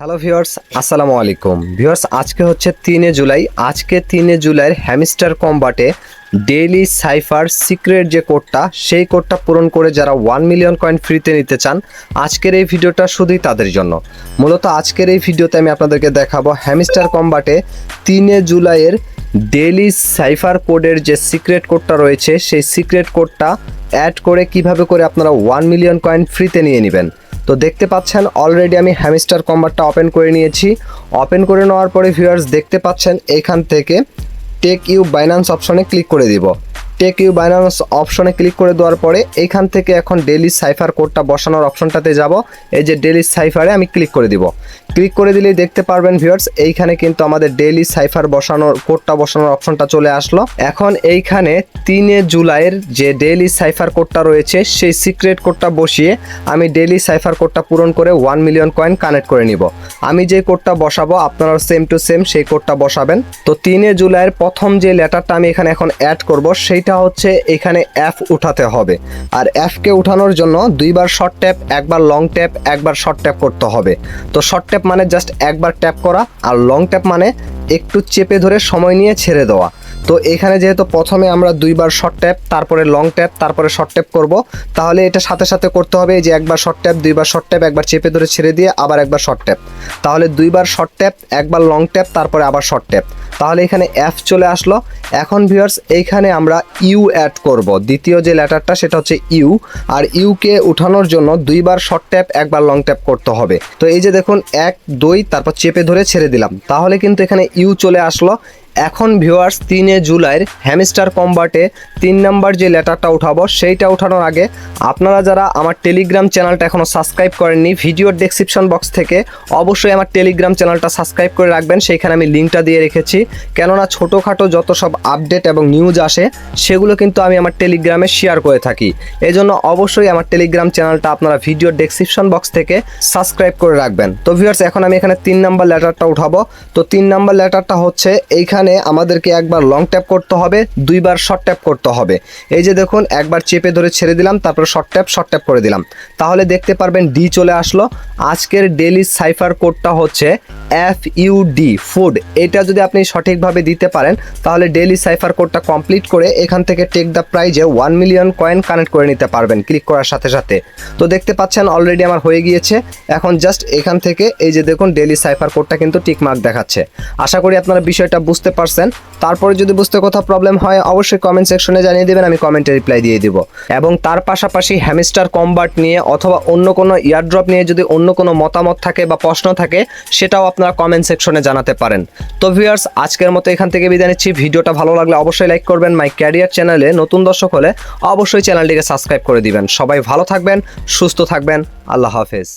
Hello viewers আসসালামু আলাইকুম viewers আজকে হচ্ছে তিনে জুলাই। আজকে তিনে জুলাইয়ের হ্যামিস্টার কম্বাটে ডেইলি সাইফার সিক্রেট যে কোডটা সেই কোডটা পূরণ করে যারা ওয়ান মিলিয়ন কয়েন ফ্রিতে নিতে চান, আজকের এই ভিডিওটা শুধুই তাদের জন্য। মূলত আজকের এই ভিডিওতে আমি আপনাদেরকে দেখাবো হ্যামিস্টার কম্বাটে তিনে জুলাইয়ের ডেইলি সাইফার কোডের যে সিক্রেট কোডটা রয়েছে, সেই সিক্রেট কোডটা অ্যাড করে কীভাবে করে আপনারা ওয়ান মিলিয়ন কয়েন ফ্রিতে নিয়ে নেবেন। তো দেখতে পাচ্ছেন অলরেডি আমি হ্যামিস্টার কম্বারটা ওপেন করে নিয়েছি। ওপেন করে নেওয়ার পরে ভিউয়ার্স দেখতে পাচ্ছেন, এইখান থেকে টেক ইউ বাইন্যান্স অপশনে ক্লিক করে দিব। টেক ইউ বাইন্যান্স অপশনে ক্লিক করে দেওয়ার পরে এইখান থেকে এখন ডেলি সাইফার কোডটা বসানোর অপশনটাতে যাব। এই যে ডেলি সাইফারে আমি ক্লিক করে দিব। ক্লিক করে দিলেই দেখতে পারবেন ভিউয়ার্স এইখানে কিন্তু আমাদের ডেইলি সাইফার বসানোর কোডটা বসানোর অপশনটা চলে আসলো। এখন এইখানে তিনে জুলাইয়ের যে ডেইলি সাইফার কোডটা রয়েছে, সেই সিক্রেট কোডটা বসিয়ে আমি ডেইলি সাইফার কোডটা পূরণ করে ওয়ান মিলিয়ন কয়েন কানেক্ট করে নিব। আমি যে কোডটা বসাবো আপনারা সেম টু সেম সেই কোডটা বসাবেন। তো তিনে জুলাইয়ের প্রথম যে লেটারটা আমি এখানে এখন অ্যাড করব, সেইটা হচ্ছে এখানে অ্যাপ উঠাতে হবে। আর অ্যাপকে উঠানোর জন্য দুইবার শর্ট ট্যাপ একবার লং ট্যাপ একবার শর্ট ট্যাপ করতে হবে। তো শর্ট ট্যাপ মানে জাস্ট একবার ট্যাপ করা আর লং ট্যাপ মানে একটু চেপে ধরে সময় নিয়ে ছেড়ে দেওয়া। তো এখানে যেহেতু প্রথমে আমরা দুইবার শর্ট ট্যাপ তারপরে লং ট্যাপ তারপরে শর্ট ট্যাপ করব, তাহলে এটা সাথে সাথে করতে হবে যে একবার শর্ট ট্যাপ দুইবার শর্ট ট্যাপ একবার চেপে ধরে ছেড়ে দিয়ে আবার একবার শর্ট ট্যাপ তাহলে দুইবার শর্ট ট্যাপ একবার লং ট্যাপ তারপরে আবার শর্ট ট্যাপ তাহলে এখানে এফ চলে আসলো। এখন ভিউয়ার্স এইখানে আমরা ইউ অ্যাড করব। দ্বিতীয় যে লেটারটা, সেটা হচ্ছে ইউ আর ইউকে উঠানোর জন্য দুইবার শর্ট ট্যাপ একবার লং ট্যাপ করতে হবে। তো এই যে দেখুন, এক, দুই, তারপর চেপে ধরে ছেড়ে দিলাম। তাহলে কিন্তু এখানে ইউ চলে আসলো। এখন ভিউয়ার্স তিনে জুলাইয়ের হ্যামিস্টার কম্বাটে তিন নাম্বার যে লেটারটা উঠাবো, সেইটা উঠানোর আগে আপনারা যারা আমার টেলিগ্রাম চ্যানেলটা এখনও সাবস্ক্রাইব করেননি ভিডিওর ডেসক্রিপশন বক্স থেকে অবশ্যই আমার টেলিগ্রাম চ্যানেলটা সাবস্ক্রাইব করে রাখবেন। সেইখানে আমি লিঙ্কটা দিয়ে রেখেছি। কেননা ছোটোখাটো যত সব আপডেট এবং নিউজ আসে, সেগুলো কিন্তু আমি আমার টেলিগ্রামে শেয়ার করে থাকি। এই জন্য অবশ্যই আমার টেলিগ্রাম চ্যানেলটা আপনারা ভিডিওর ডেসক্রিপশন বক্স থেকে সাবস্ক্রাইব করে রাখবেন। তো ভিউয়ার্স এখন আমি এখানে তিন নাম্বার লেটারটা উঠাবো। তো তিন নাম্বার লেটারটা হচ্ছে, এইখানে আমাদেরকে একবার লং ট্যাপ করতে হবে, দুইবার শর্ট ট্যাপ করতে হবে। এই যে দেখুন, একবার চেপে ধরে ছেড়ে দিলাম, তারপর শর্ট ট্যাপ শর্ট ট্যাপ করে দিলাম। তাহলে দেখতে পারবেন ডি চলে আসলো। আজকের ডেলি সাইফার কোডটা হচ্ছে এফ ইউ ডি ফুড এটা যদি আপনি সঠিকভাবে দিতে পারেন, তাহলে ডেলি সাইফার কোডটা কমপ্লিট করে এখান থেকে টেক দ্য প্রাইজে ওয়ান মিলিয়ন কয়েন কানেক্ট করে নিতে পারবেন ক্লিক করার সাথে সাথে। তো দেখতে পাচ্ছেন অলরেডি আমার হয়ে গিয়েছে, এখন জাস্ট এখান থেকে এই যে দেখুন ডেলি সাইফার কোডটা কিন্তু টিক মার্ক দেখাচ্ছে। আশা করি আপনারা বিষয়টা বুঝতে পারছেন। তারপরে যদি বুঝতে কোথাও প্রবলেম হয়, অবশ্যই কমেন্ট সেকশনে জানিয়ে দেবেন, আমি কমেন্টে রিপ্লাই দিয়ে দিব। এবং তার পাশাপাশি হ্যামিস্টার কম্বার্ট নিয়ে অথবা অন্য কোনো ইয়ারড্রপ নিয়ে যদি অন্য কোনো মতামত থাকে বা প্রশ্ন থাকে, সেটাও আপনারা কমেন্ট সেকশনে জানাতে পারেন। তো ভিউয়ার্স আজকের মতো এখান থেকে বিদায় নিচ্ছি। ভিডিওটা ভালো লাগলে অবশ্যই লাইক করবেন। মাই ক্যারিয়ার চ্যানেলে নতুন দর্শক হলে অবশ্যই চ্যানেলটিকে সাবস্ক্রাইব করে দিবেন। সবাই ভালো থাকবেন, সুস্থ থাকবেন। আল্লাহ হাফেজ।